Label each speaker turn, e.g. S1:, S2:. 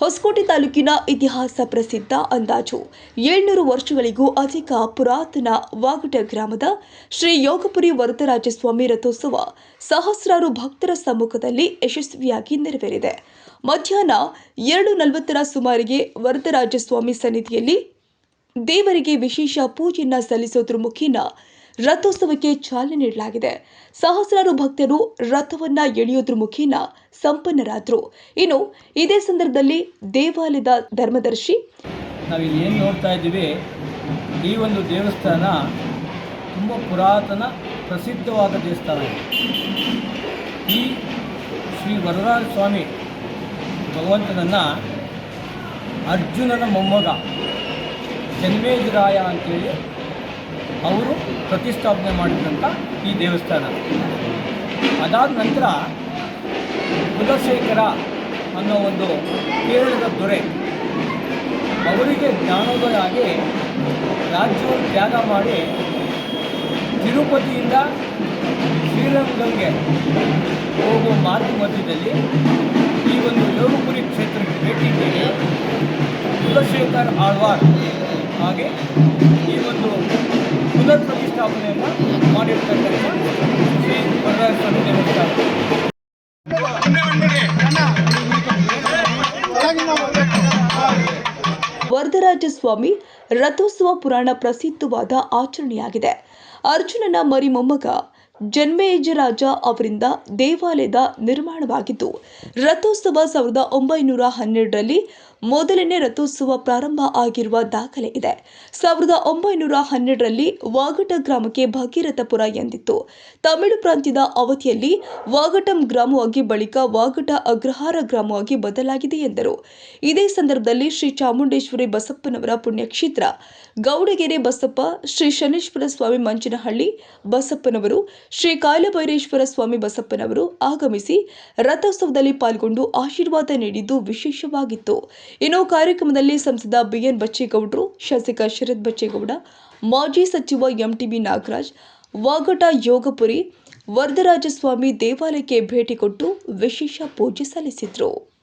S1: ಹೊಸಕೋಟೆ ತಾಲೂಕಿನ ಇತಿಹಾಸ ಪ್ರಸಿದ್ಧ ಅಂದಾಜು. ಏಳ್ನೂರು ವರ್ಷಗಳಿಗೂ ಅಧಿಕ ಪುರಾತನ ವಾಗಟ ಗ್ರಾಮದ ಶ್ರೀ ಯೋಗಪುರಿ ವರದರಾಜಸ್ವಾಮಿ ರಥೋತ್ಸವ ಸಹಸ್ರಾರು ಭಕ್ತರ ಸಮ್ಮುಖದಲ್ಲಿ ಯಶಸ್ವಿಯಾಗಿ ನೆರವೇರಿದೆ. ಮಧ್ಯಾಹ್ನ ಎರಡು ನಲವತ್ತರ ಸುಮಾರಿಗೆ ವರದರಾಜಸ್ವಾಮಿ ಸನ್ನಿಧಿಯಲ್ಲಿ ದೇವರಿಗೆ ವಿಶೇಷ ಪೂಜೆಯನ್ನು ಸಲ್ಲಿಸೋದ್ರ ಮುಖೇನ ರಥೋತ್ಸವಕ್ಕೆ ಚಾಲನೆ ನೀಡಲಾಗಿದೆ ಸಹಸ್ರಾರು ಭಕ್ತರು ರಥವನ್ನ ಎಳೆಯೋದ್ರ ಮುಖೇನ ಸಂಪನ್ನರಾದರು ಇನ್ನು ಇದೇ ಸಂದರ್ಭದಲ್ಲಿ ದೇವಾಲಯದ ಧರ್ಮದರ್ಶಿ
S2: ನಾವಿಲ್ಲಿ ಏನು ನೋಡ್ತಾ ಇದ್ದೀವಿ, ಈ ಒಂದು ದೇವಸ್ಥಾನ ತುಂಬ ಪುರಾತನ, ಪ್ರಸಿದ್ಧವಾದ ದೇವಸ್ಥಾನ. ಈ ಶ್ರೀ ವರರಾಜ ಸ್ವಾಮಿ ಭಗವಂತನನ್ನು ಅರ್ಜುನನ ಮೊಮ್ಮಗ ಜನ್ಮೇಜರಾಯ ಅಂತೇಳಿ ಅವರು ಪ್ರತಿಷ್ಠಾಪನೆ ಮಾಡಿದಂಥ ಈ ದೇವಸ್ಥಾನ. ಅದಾದ ನಂತರ ಕುಲಶೇಖರ ಅನ್ನೋ ಒಂದು ಕೇರಳದ ದೊರೆ, ಅವರಿಗೆ ಜ್ಞಾನೋದಯ ಆಗಿ ರಾಜ್ಯವನ್ನು ತ್ಯಾಗ ಮಾಡಿ ತಿರುಪತಿಯಿಂದ ಶ್ರೀರಂಗಂಗೆ ಹೋಗುವ ಮಾರ್ಗ ಮಧ್ಯದಲ್ಲಿ ಈ ಒಂದು ಯೋಗಪುರಿ ಕ್ಷೇತ್ರಕ್ಕೆ ಭೇಟಿ ನೀಡಿ ಕುಲಶೇಖರ್ ಆಳ್ವಾರ್ ಹಾಗೆ ಈ ಒಂದು ಪುನರ್ ಪ್ರತಿಷ್ಠಾಪನೆಯನ್ನು ಮಾಡಿರ್ತಕ್ಕಂಥ ಶ್ರೀ ವರದರಾಜ ಸ್ವಾಮಿ ದೇವಸ್ಥಾನ.
S1: ವರದರಾಜ ಸ್ವಾಮಿ ರಥೋತ್ಸವ ಪುರಾಣ ಪ್ರಸಿದ್ಧವಾದ ಆಚರಣೆಯಾಗಿದೆ. ಅರ್ಜುನನ ಮರಿ ಮೊಮ್ಮಗ ಜನ್ಮೇಜರಾಜ ಅವರಿಂದ ದೇವಾಲಯದ ನಿರ್ಮಾಣವಾಗಿದ್ದು, ರಥೋತ್ಸವ ಸಾವಿರದ ಒಂಬೈನೂರ ಹನ್ನೆರಡರಲ್ಲಿ ಮೊದಲನೇ ರಥೋತ್ಸವ ಪ್ರಾರಂಭ ಆಗಿರುವ ದಾಖಲೆ ಇದೆ. ಸಾವಿರದ ಒಂಬೈನೂರ ಹನ್ನೆರಡರಲ್ಲಿ ವಾಗಟ ಗ್ರಾಮಕ್ಕೆ ಭಗೀರಥಪುರ ಎಂದಿತ್ತು. ತಮಿಳು ಪ್ರಾಂತ್ಯದ ಅವಧಿಯಲ್ಲಿ ವಾಗಟಂ ಗ್ರಾಮವಾಗಿ ಬಳಿಕ ವಾಗಟ ಅಗ್ರಹಾರ ಗ್ರಾಮವಾಗಿ ಬದಲಾಗಿದೆ ಎಂದರು. ಇದೇ ಸಂದರ್ಭದಲ್ಲಿ ಶ್ರೀ ಚಾಮುಂಡೇಶ್ವರಿ ಬಸಪ್ಪನವರ ಪುಣ್ಯಕ್ಷೇತ್ರ, ಗೌಡಗೆರೆ ಬಸಪ್ಪ, ಶ್ರೀ ಶನೇಶ್ವರ ಸ್ವಾಮಿ ಮಂಚನಹಳ್ಳಿ ಬಸಪ್ಪನವರು ಶ್ರೀ ಕಾಲಭೈರೇಶ್ವರ ಸ್ವಾಮಿ ಬಸಪ್ಪನವರು ಆಗಮಿಸಿ ರಥೋತ್ಸವದಲ್ಲಿ ಪಾಲ್ಗೊಂಡು ಆಶೀರ್ವಾದ ನೀಡಿದ್ದು ವಿಶೇಷವಾಗಿತ್ತು. ಇನ್ನು ಕಾರ್ಯಕ್ರಮದಲ್ಲಿ ಸಂಸದ ಬಿಎನ್ ಬಚ್ಚೇಗೌಡರು, ಶಾಸಕ ಶರತ್ ಬಚ್ಚೇಗೌಡ, ಮಾಜಿ ಸಚಿವ ಎಂಟಿಬಿ ನಾಗರಾಜ್, ವಾಗಟ ಯೋಗಪುರಿ, ವರದರಾಜಸ್ವಾಮಿ ದೇವಾಲಯಕ್ಕೆ ಭೇಟಿ ಕೊಟ್ಟು ವಿಶೇಷ ಪೂಜೆ ಸಲ್ಲಿಸಿದರು.